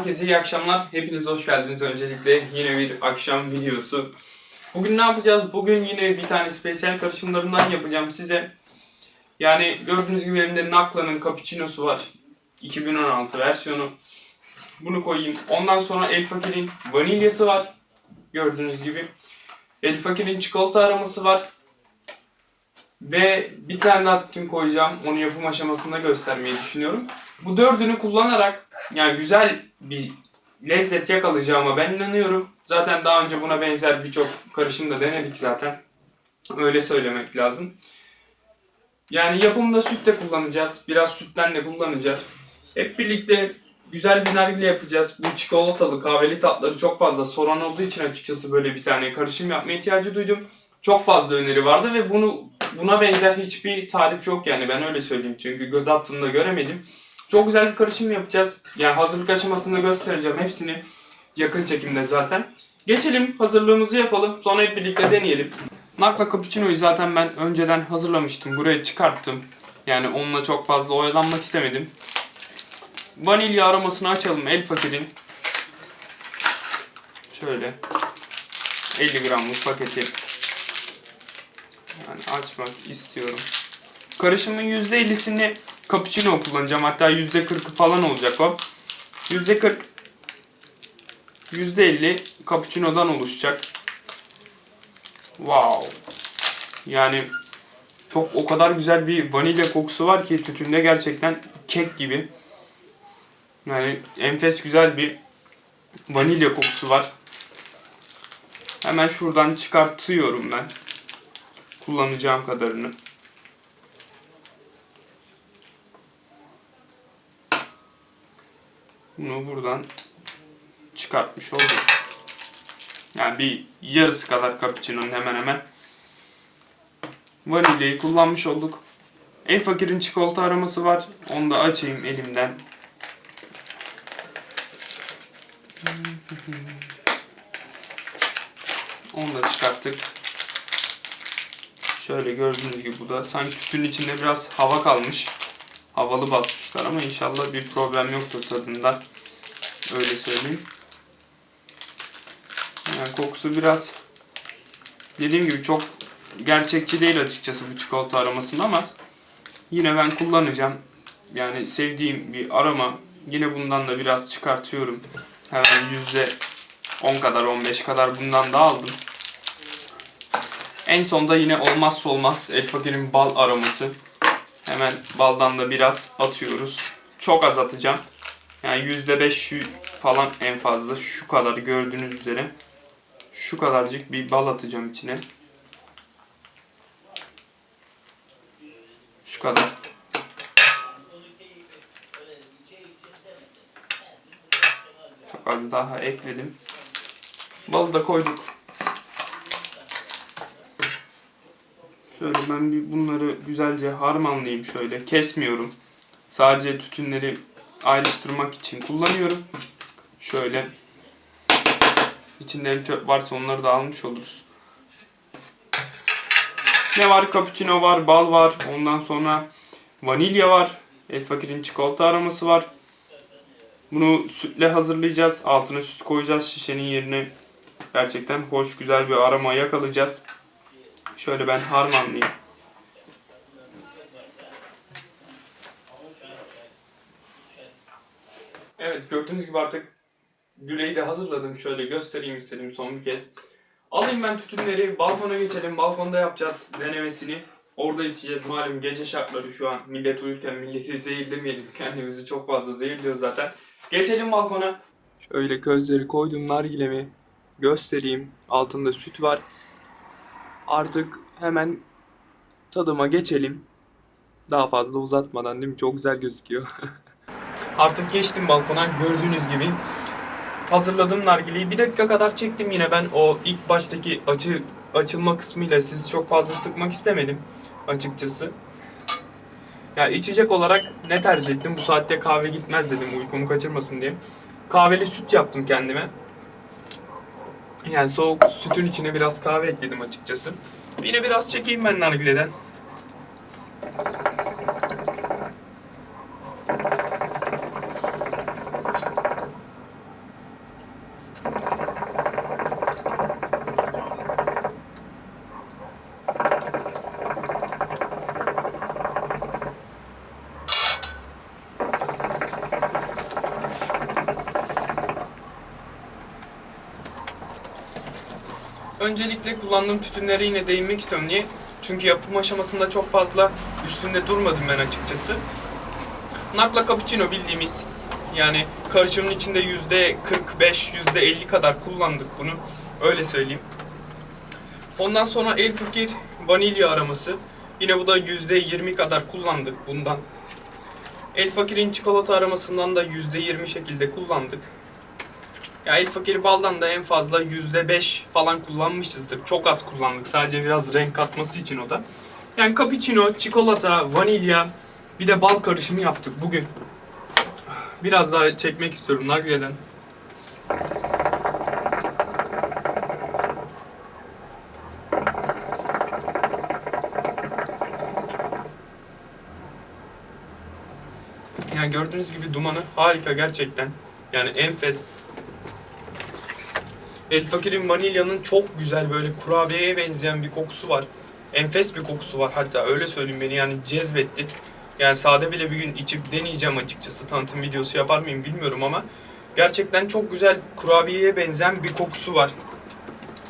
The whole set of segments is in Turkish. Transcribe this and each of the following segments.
Herkese iyi akşamlar. Hepiniz hoş geldiniz öncelikle. Yine bir akşam videosu. Bugün ne yapacağız? Bugün yine bir tane spesiyel karışımlarından yapacağım size. Yani gördüğünüz gibi elimde Nakla'nın Cappuccino'su var. 2016 versiyonu. Bunu koyayım. Ondan sonra El Fakir'in vanilyası var. Gördüğünüz gibi. El Fakir'in çikolata aroması var. Ve bir tane daha tütün koyacağım. Onu yapım aşamasında göstermeyi düşünüyorum. Bu dördünü kullanarak yani güzel bir lezzet yakalayacağıma ben inanıyorum. Zaten daha önce buna benzer birçok karışım da denedik zaten. Öyle söylemek lazım. Yani yapımda süt de kullanacağız. Biraz sütten de kullanacağız. Hep birlikte güzel bir nargile yapacağız. Bu çikolatalı kahveli tatları çok fazla soran olduğu için açıkçası böyle bir tane karışım yapma ihtiyacı duydum. Çok fazla öneri vardı ve bunu buna benzer hiçbir tarif yok yani ben öyle söyleyeyim çünkü göz attığımda göremedim. Çok güzel bir karışım yapacağız. Yani hazırlık aşamasında göstereceğim hepsini yakın çekimde zaten. Geçelim hazırlığımızı yapalım sonra hep birlikte deneyelim. Nakla Cappuccino'yu zaten ben önceden hazırlamıştım. Buraya çıkarttım. Yani onunla çok fazla oyalanmak istemedim. Vanilya aromasını açalım El Fakir'in. Şöyle 50 gramlık paketi yani açmak istiyorum. Karışımın %50'sini cappuccino kullanacağım. Hatta %40'ı falan olacak o. %40 %50 cappuccino'dan oluşacak. Wow. Yani çok o kadar güzel bir vanilya kokusu var ki tütünde gerçekten kek gibi. Yani enfes güzel bir vanilya kokusu var. Hemen şuradan çıkartıyorum ben. Kullanacağım kadarını. Bunu buradan çıkartmış oldum. Yani bir yarısı kadar cappuccino'nun hemen hemen. Vanilyayı kullanmış olduk. El Fakir'in çikolata aroması var. Onu da açayım elimden. Onu da çıkarttık. Şöyle gördüğünüz gibi bu da sanki tütünün içinde biraz hava kalmış. Havalı basmışlar ama inşallah bir problem yoktur tadında. Öyle söyleyeyim. Yani kokusu biraz dediğim gibi çok gerçekçi değil açıkçası bu çikolata aromasında ama yine ben kullanacağım. Yani sevdiğim bir aroma. Yine bundan da biraz çıkartıyorum. Hemen yüzde 10 kadar 15 kadar bundan da aldım. En sonda yine olmazsa olmaz El Fakir'in bal aroması. Hemen baldan da biraz atıyoruz. Çok az atacağım. Yani %5 falan en fazla şu kadar gördüğünüz üzere. Şu kadarcık bir bal atacağım içine. Şu kadar. Çok az daha ekledim. Balı da koyduk. Şöyle ben bir bunları güzelce harmanlayayım şöyle. Kesmiyorum. Sadece tütünleri ayrıştırmak için kullanıyorum. Şöyle. İçinde çöp varsa onları da almış oluruz. Ne var? Cappuccino var, bal var. Ondan sonra vanilya var. El Fakir'in çikolata aroması var. Bunu sütle hazırlayacağız. Altına süt koyacağız şişenin yerine. Gerçekten hoş, güzel bir aroma yakalayacağız. Şöyle ben harmanlayayım. Evet gördüğünüz gibi artık güleyi de hazırladım. Şöyle göstereyim istedim son bir kez. Alayım ben tütünleri. Balkona geçelim. Balkonda yapacağız denemesini. Orada içeceğiz. Malum gece şartları şu an. Millet uyurken milleti zehirlemeyelim. Kendimizi çok fazla zehirliyoruz zaten. Geçelim balkona. Şöyle gözleri koydum nargilemi. Göstereyim. Altında süt var. Artık hemen tadıma geçelim. Daha fazla uzatmadan değil mi? Çok güzel gözüküyor. Artık geçtim balkona gördüğünüz gibi. Hazırladım nargileyi. Bir dakika kadar çektim yine ben o ilk baştaki açı açılma kısmıyla sizi çok fazla sıkmak istemedim açıkçası. Ya içecek olarak ne tercih ettim? Bu saatte kahve gitmez dedim uykumu kaçırmasın diye. Kahveli süt yaptım kendime. Yani soğuk sütün içine biraz kahve ekledim açıkçası. Yine biraz çekeyim ben nargileden. Öncelikle kullandığım tütünlere yine değinmek istiyorum. Niye? Çünkü yapım aşamasında çok fazla üstünde durmadım ben açıkçası. Nakla Cappuccino bildiğimiz yani karışımın içinde yüzde 45, yüzde 50 kadar kullandık bunu. Öyle söyleyeyim. Ondan sonra El Fakir vanilya aroması. Yine bu da yüzde 20 kadar kullandık bundan. El Fakir'in çikolata aromasından da yüzde 20 şekilde kullandık. Ya El Fakir baldan da en fazla yüzde 5 falan kullanmışızdır. Çok az kullandık. Sadece biraz renk katması için o da. Yani cappuccino, çikolata, vanilya, bir de bal karışımı yaptık bugün. Biraz daha çekmek istiyorum nargileden. Yani gördüğünüz gibi dumanı harika gerçekten. Yani enfes. El Fakir'in vanilyanın çok güzel böyle kurabiyeye benzeyen bir kokusu var. Enfes bir kokusu var hatta öyle söyleyeyim beni yani cezbetti. Yani sade bile bir gün içip deneyeceğim açıkçası. Tanıtım videosu yapar mıyım bilmiyorum ama gerçekten çok güzel kurabiyeye benzeyen bir kokusu var.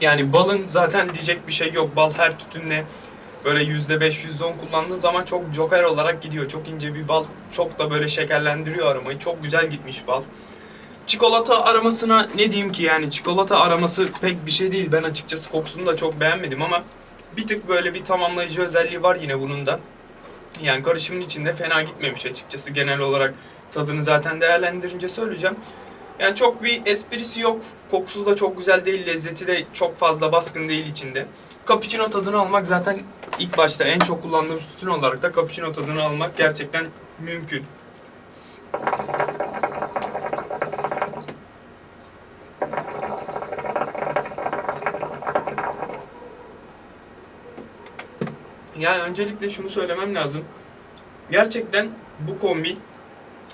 Yani balın zaten diyecek bir şey yok. Bal her tütünle böyle %5, %10 kullandığı zaman çok joker olarak gidiyor. Çok ince bir bal. Çok da böyle şekerlendiriyor aromayı. Çok güzel gitmiş bal. Çikolata aromasına ne diyeyim ki yani çikolata aroması pek bir şey değil. Ben açıkçası kokusunu da çok beğenmedim ama bir tık böyle bir tamamlayıcı özelliği var yine bunun da. Yani karışımın içinde fena gitmemiş açıkçası. Genel olarak tadını zaten değerlendirince söyleyeceğim. Yani çok bir esprisi yok. Kokusu da çok güzel değil. Lezzeti de çok fazla baskın değil içinde. Cappuccino tadını almak zaten ilk başta en çok kullandığım tütün olarak da cappuccino tadını almak gerçekten mümkün. Yani öncelikle şunu söylemem lazım. Gerçekten bu kombi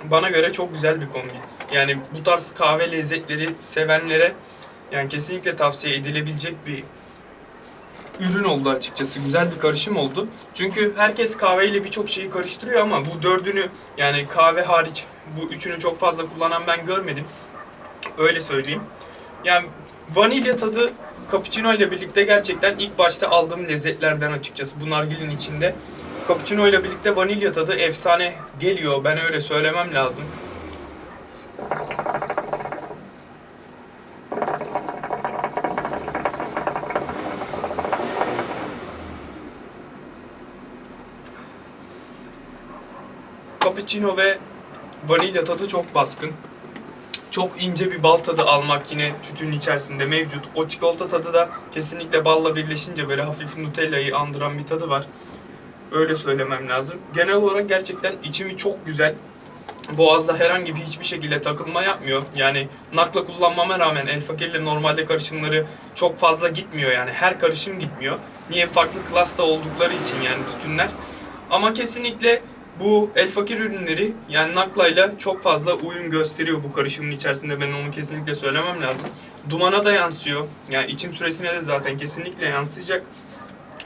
bana göre çok güzel bir kombi. Yani bu tarz kahve lezzetleri sevenlere yani kesinlikle tavsiye edilebilecek bir ürün oldu açıkçası. Güzel bir karışım oldu. Çünkü herkes kahveyle birçok şeyi karıştırıyor ama bu dördünü yani kahve hariç bu üçünü çok fazla kullanan ben görmedim. Öyle söyleyeyim. Yani vanilya tadı cappuccino ile birlikte gerçekten ilk başta aldığım lezzetlerden açıkçası bu nargilin içinde. Cappuccino ile birlikte vanilya tadı efsane geliyor. Ben öyle söylemem lazım. Cappuccino ve vanilya tadı çok baskın. Çok ince bir bal tadı almak yine tütünün içerisinde mevcut. O çikolata tadı da kesinlikle balla birleşince böyle hafif Nutella'yı andıran bir tadı var. Öyle söylemem lazım. Genel olarak gerçekten içimi çok güzel. Boğazda herhangi bir hiçbir şekilde takılma yapmıyor. Yani nakla kullanmama rağmen El Fakir'le normalde karışımları çok fazla gitmiyor yani. Her karışım gitmiyor. Niye? Farklı klasta oldukları için yani tütünler. Ama kesinlikle bu El Fakir ürünleri yani naklayla çok fazla uyum gösteriyor bu karışımın içerisinde. Ben onu kesinlikle söylemem lazım. Dumana da yansıyor. Yani içim süresine de zaten kesinlikle yansıyacak.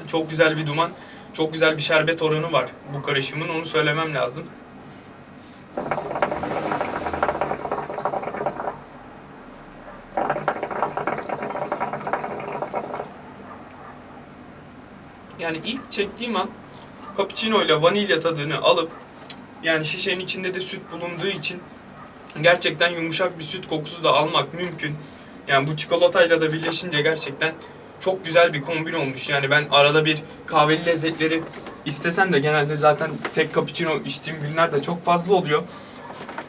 Çok güzel bir duman. Çok güzel bir şerbet oranı var bu karışımın. Onu söylemem lazım. Yani ilk çektiğim an cappuccino ile vanilya tadını alıp yani şişenin içinde de süt bulunduğu için gerçekten yumuşak bir süt kokusu da almak mümkün. Yani bu çikolatayla da birleşince gerçekten çok güzel bir kombin olmuş. Yani ben arada bir kahveli lezzetleri istesem de genelde zaten tek cappuccino içtiğim günler de çok fazla oluyor.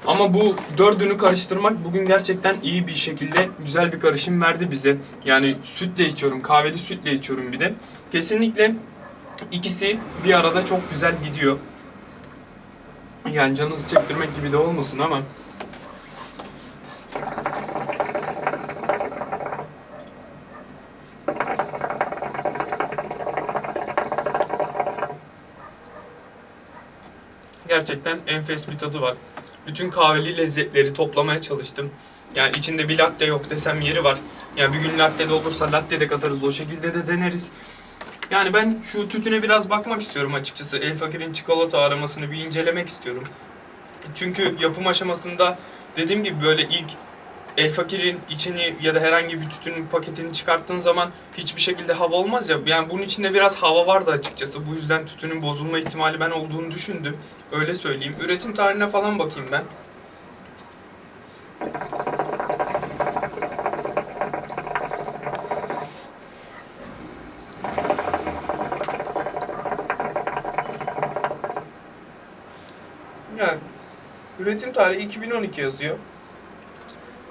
Ama bu dördünü karıştırmak bugün gerçekten iyi bir şekilde güzel bir karışım verdi bize. Yani sütle içiyorum, kahveli sütle içiyorum bir de. Kesinlikle ikisi bir arada çok güzel gidiyor. Yani canınızı çektirmek gibi de olmasın ama gerçekten enfes bir tadı var. Bütün kahveli lezzetleri toplamaya çalıştım. Yani içinde bir latte yok desem yeri var. Yani bir gün latte de olursa latte de katarız o şekilde de deneriz. Yani ben şu tütüne biraz bakmak istiyorum açıkçası. El Fakir'in çikolata aromasını bir incelemek istiyorum. Çünkü yapım aşamasında dediğim gibi böyle ilk El fakirin içini ya da herhangi bir tütünün paketini çıkarttığın zaman hiçbir şekilde hava olmaz ya. Yani bunun içinde biraz hava vardı açıkçası. Bu yüzden tütünün bozulma ihtimali ben olduğunu düşündüm. Öyle söyleyeyim. Üretim tarihine falan bakayım ben. Yani üretim tarihi 2012 yazıyor.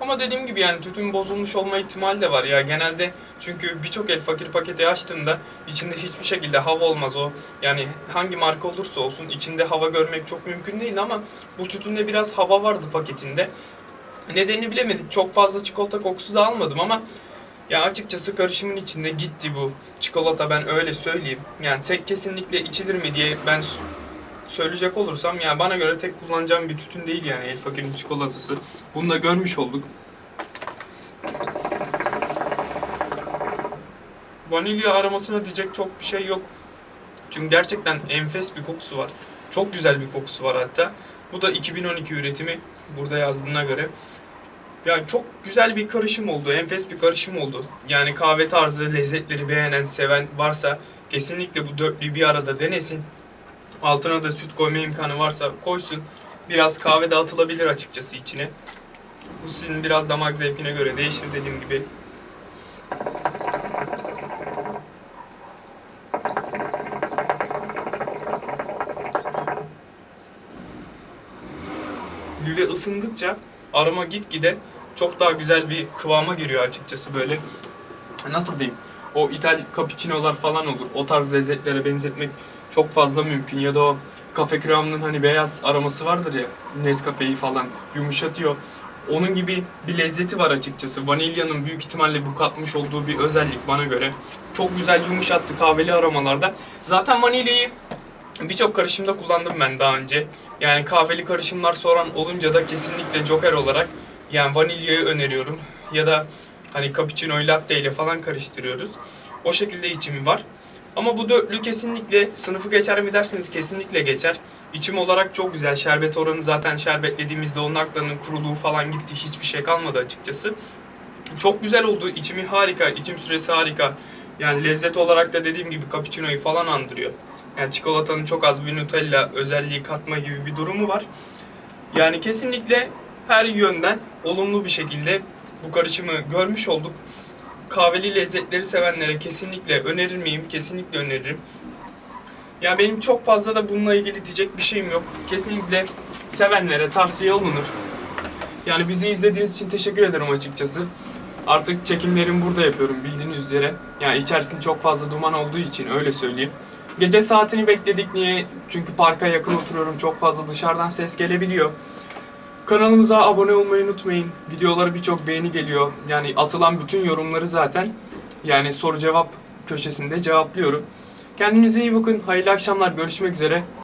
Ama dediğim gibi yani tütün bozulmuş olma ihtimali de var ya genelde çünkü birçok el fakir paketi açtığımda içinde hiçbir şekilde hava olmaz o yani hangi marka olursa olsun içinde hava görmek çok mümkün değil ama bu tütünde biraz hava vardı paketinde. Nedenini bilemedik çok fazla çikolata kokusu da almadım ama ya açıkçası karışımın içinde gitti bu çikolata ben öyle söyleyeyim. Yani tek kesinlikle içilir mi diye ben söyleyecek olursam yani bana göre tek kullanacağım bir tütün değil yani El Fakir'in çikolatası. Bunu da görmüş olduk. Vanilya aromasına diyecek çok bir şey yok. Çünkü gerçekten enfes bir kokusu var. Çok güzel bir kokusu var hatta. Bu da 2012 üretimi burada yazdığına göre. Yani çok güzel bir karışım oldu, enfes bir karışım oldu. Yani kahve tarzı lezzetleri beğenen, seven varsa kesinlikle bu dörtlüyü bir arada denesin. Altına da süt koyma imkanı varsa koysun. Biraz kahve de atılabilir açıkçası içine. Bu sizin biraz damak zevkine göre değişir dediğim gibi. Lüle ısındıkça aroma gitgide çok daha güzel bir kıvama giriyor açıkçası böyle. Nasıl diyeyim? O İtal cappuccino'lar falan olur. O tarz lezzetlere benzetmek çok fazla mümkün. Ya da o kafe kreminin hani beyaz aroması vardır ya. Nescafe'yi falan yumuşatıyor. Onun gibi bir lezzeti var açıkçası. Vanilyanın büyük ihtimalle bu katmış olduğu bir özellik bana göre. Çok güzel yumuşattı kahveli aromalarda. Zaten vanilyayı birçok karışımda kullandım ben daha önce. Yani kahveli karışımlar soran olunca da kesinlikle joker olarak yani vanilyayı öneriyorum. Ya da hani cappuccino latte ile falan karıştırıyoruz. O şekilde içimi var. Ama bu dörtlü kesinlikle sınıfı geçer mi derseniz kesinlikle geçer. İçim olarak çok güzel. Şerbet oranı zaten şerbetlediğimizde onun haklarının kuruluğu falan gitti. Hiçbir şey kalmadı açıkçası. Çok güzel oldu. İçimi harika. içim süresi harika. Yani lezzet olarak da dediğim gibi cappuccino'yu falan andırıyor. Yani çikolatanın çok az bir Nutella özelliği katma gibi bir durumu var. Yani kesinlikle her yönden olumlu bir şekilde bu karışımı görmüş olduk. Kahveli lezzetleri sevenlere kesinlikle önerir miyim? Kesinlikle öneririm. Ya benim çok fazla da bununla ilgili diyecek bir şeyim yok. Kesinlikle sevenlere tavsiye olunur. Yani bizi izlediğiniz için teşekkür ederim açıkçası. Artık çekimlerimi burada yapıyorum bildiğiniz üzere. Yani içerisinde çok fazla duman olduğu için öyle söyleyeyim. Gece saatini bekledik niye? Çünkü parka yakın oturuyorum. Çok fazla dışarıdan ses gelebiliyor. Kanalımıza abone olmayı unutmayın. Videolara birçok beğeni geliyor. Yani atılan bütün yorumları zaten yani soru cevap köşesinde cevaplıyorum. Kendinize iyi bakın. Hayırlı akşamlar. Görüşmek üzere.